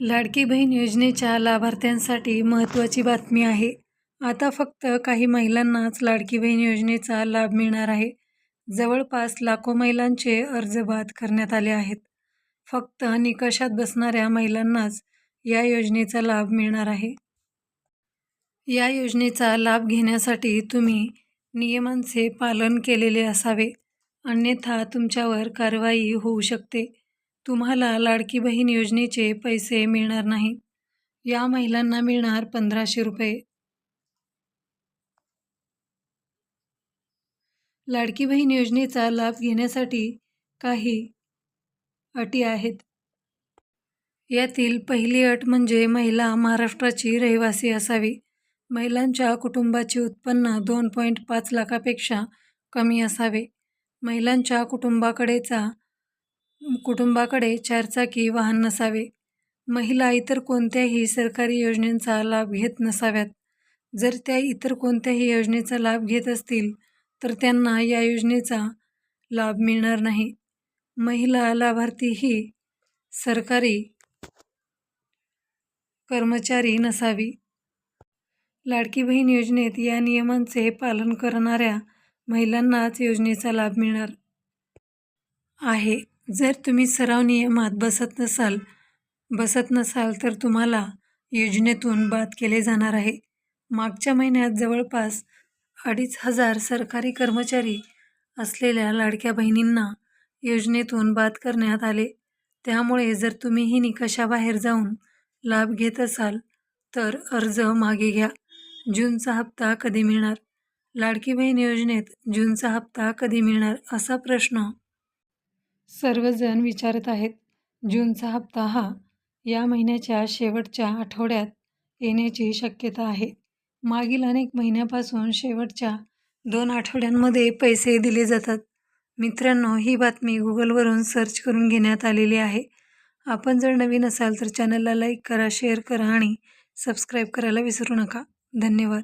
लाडकी बहीण योजनेच्या लाभार्थ्यांसाठी महत्त्वाची बातमी आहे. आता फक्त काही महिलांनाच लाडकी बहीण योजनेचा लाभ मिळणार आहे. जवळपास लाखो महिलांचे अर्ज बाद करण्यात आले आहेत. फक्त निकषात बसणाऱ्या महिलांनाच या योजनेचा लाभ मिळणार आहे. या योजनेचा लाभ घेण्यासाठी तुम्ही नियमांचे पालन केलेले असावे. अन्यथा तुमच्यावर कारवाई होऊ शकते. तुम्हाला लाडकी बहीण योजनेचे पैसे मिळणार नाही. या महिलांना मिळणार पंधराशे रुपये. लाडकी बहीण योजनेचा लाभ घेण्यासाठी काही अटी आहेत. यातील पहिली अट म्हणजे महिला महाराष्ट्राची रहिवासी असावी. महिलांच्या कुटुंबाचे उत्पन्न दोन पॉईंट पाच लाखापेक्षा कमी असावे. महिलांच्या कुटुंबाकडेचा कुटुंबाकडे चारचाकी वाहन नसावे. महिला इतर कोणत्याही सरकारी योजनेचा लाभ घेत नसाव्यात. जर त्या इतर कोणत्याही योजनेचा लाभ घेत असतील तर त्यांना या योजनेचा लाभ मिळणार नाही. महिला लाभार्थी ही सरकारी कर्मचारी नसावी. लाडकी बहीण योजनेत या नियमांचे पालन करणाऱ्या महिलांनाच योजनेचा लाभ मिळणार आहे. जर तुम्ही सराव नियमात बसत नसाल बसत नसाल तर तुम्हाला योजनेतून बाद केले जाणार आहे. मागच्या महिन्यात जवळपास अडीच हजार सरकारी कर्मचारी असलेल्या लाडक्या बहिणींना योजनेतून बाद करण्यात आले. त्यामुळे जर तुम्हीही निकषाबाहेर जाऊन लाभ घेत असाल तर अर्ज मागे घ्या. जूनचा हप्ता कधी मिळणार? लाडकी बहीण योजनेत जूनचा हप्ता कधी मिळणार असा प्रश्न सर्वजण विचारत आहेत जूनचा हप्ता हा या महिन्याच्या शेवटच्या आठवड्यात येण्याची शक्यता आहे. मागील अनेक महिन्यापासून शेवटच्या दोन आठवड्यांमध्ये पैसे दिले जातात. मित्रांनो ही बातमी गुगलवरून सर्च करून घेण्यात आलेली आहे. आपण जर नवीन असाल तर चॅनलला लाईक करा शेअर करा आणि सबस्क्राईब करायला विसरू नका. धन्यवाद.